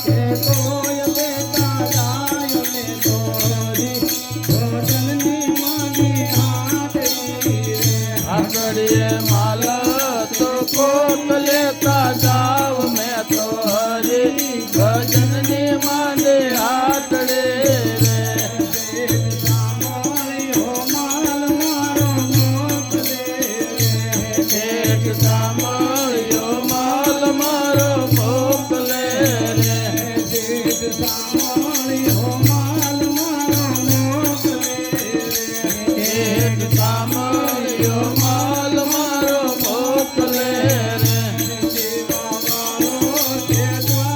সে কোয়া 别说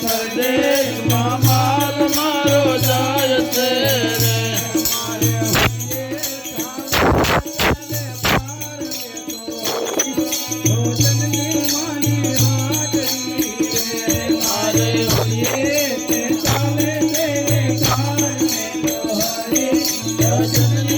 પરદેશમાં માલ મારો જાય છે રે Thank you.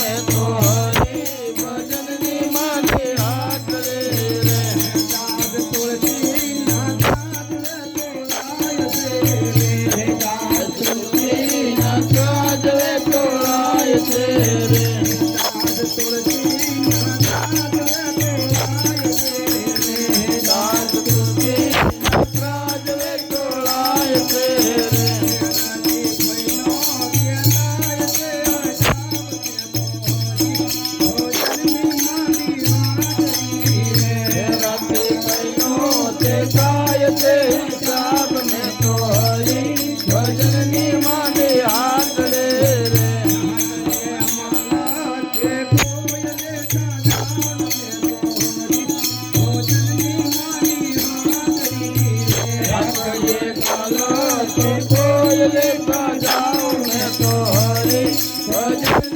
में ચાલો કોઈ ભજન